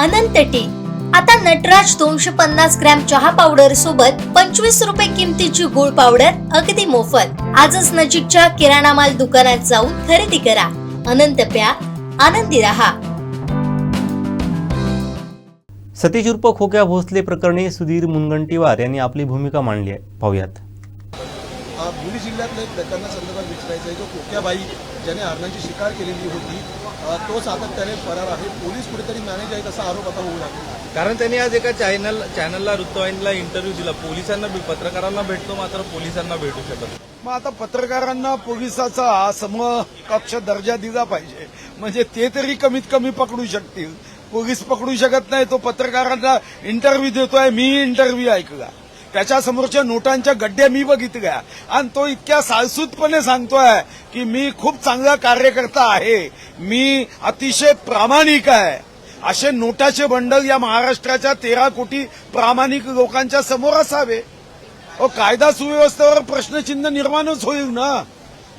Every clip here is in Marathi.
अनंत टी. आता नटराज दोनशे पन्नास ग्रॅम चहा पावडर सोबत पंचवीस रुपये किमतीची गुळ पावडर अगदी मोफत. आजच नजीकच्या किराणा माल दुकानात जाऊन खरेदी करा. अनंत प्या. आनंदी रहा. सतीश उर्फ खोक्या भोसले प्रकरणी सुधीर मुनगंटीवार यांनी आपली भूमिका मांडली आहे. पाहुयात. बुलढाणा जिल्ह्यातलं एक प्रकरणासंदर्भात विचारायचं आहे. जो कोक्याबाई ज्याने हरणांची शिकार केलेली होती तो सातत्याने फरार आहे. पोलीस कुठेतरी मॅनेज आहेत असा आरोप आता होऊ लागला. कारण त्यांनी आज एका चॅनल चॅनलला वृत्तवाहिनीला इंटरव्ह्यू दिला. पोलिसांना पत्रकारांना भेटतो मात्र पोलिसांना भेटू शकत नाही. मग आता पत्रकारांना पोलिसाचा समकक्ष दर्जा दिला पाहिजे. म्हणजे ते तरी कमीत कमी पकडू शकतील. पोलीस पकडू शकत नाही तो पत्रकारांना इंटरव्ह्यू देतोय. मी इंटरव्ह्यू ऐकला. त्याच्यासमोरच्या नोटांच्या गड्ड्या मी बघितल्या आणि तो इतक्या सालसूतपणे सांगतोय की मी खूप चांगला कार्यकर्ता आहे. मी अतिशय प्रामाणिक आहे. असे नोटाचे बंडल या महाराष्ट्राच्या तेरा कोटी प्रामाणिक लोकांच्या समोर असावे. ओ कायदा सुव्यवस्थेवर प्रश्नचिन्ह निर्माणच होईल ना?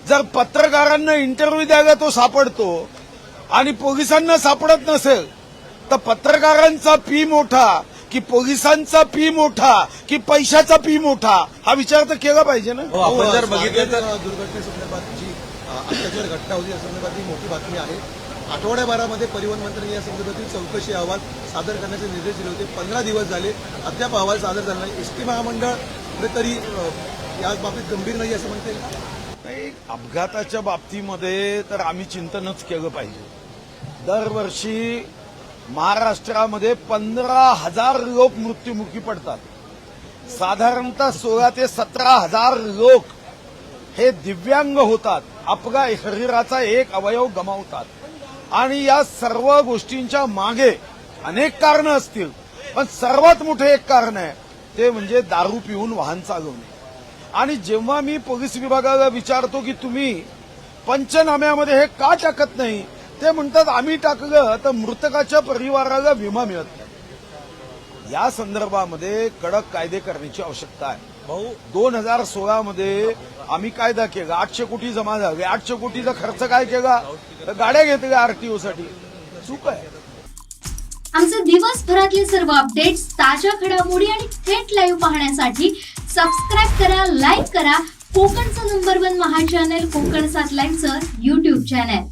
जर पत्रकारांना इंटरव्ह्यू द्यायला तो सापडतो आणि पोलिसांना सापडत नसेल तर पत्रकारांचा पी मोठा की पोलिसांचा पी मोठा की पैशाचा पी मोठा हा विचार तर केला पाहिजे ना? हो, आपण जर बघितलं तर दुर्घटनेसंदर्भात जी अत्याचार घटना होती या संदर्भातली मोठी बातमी आहे. आठवड्याभरामध्ये परिवहन मंत्र्यांनी या संदर्भातील चौकशी अहवाल सादर करण्याचे निर्देश दिले होते. पंधरा दिवस झाले अद्याप अहवाल सादर झाला नाही. एसटी महामंडळ कुठेतरी अ, या बाबतीत गंभीर नाही असं म्हणता? येईल नाही अपघाताच्या बाबतीमध्ये तर आम्ही चिंतनच केलं पाहिजे. दरवर्षी महाराष्ट्रामध्ये पंधरा हजार लोक मृत्युमुखी पडतात. साधारणतः सोळा ते सतरा हजार लोक हे दिव्यांग होतात आपला शरीराचा एक अवयव गमावतात. आणि या सर्व गोष्टींच्या मागे अनेक कारणं असतील पण सर्वात मोठे एक कारण आहे ते म्हणजे दारू पिऊन वाहन चालवणे. आणि जेव्हा मी पोलीस विभागाला विचारतो की तुम्ही पंचनाम्यामध्ये हे का टाकत नाही ते म्हणतात आम्ही टाकलं तर मृतकाच्या परिवाराला विमा मिळत नाही. या संदर्भामध्ये कडक कायदे करण्याची आवश्यकता आहे. भाऊ दोन हजार सोळा मध्ये आम्ही कायदा केला. आठशे कोटी जमा झाले. आठशे कोटीचा खर्च काय केला? तर गाड्या घेतल्या आरटीओ साठी. चूक आहे. आमचे दिवसभरातले सर्व अपडेट्स ताज्या घडामोडी आणि थेट लाईव्ह पाहण्यासाठी सबस्क्राईब करा लाईक करा. कोकणचं नंबर वन महा चॅनल कोकण सात लाईव्हचं युट्यूब चॅनल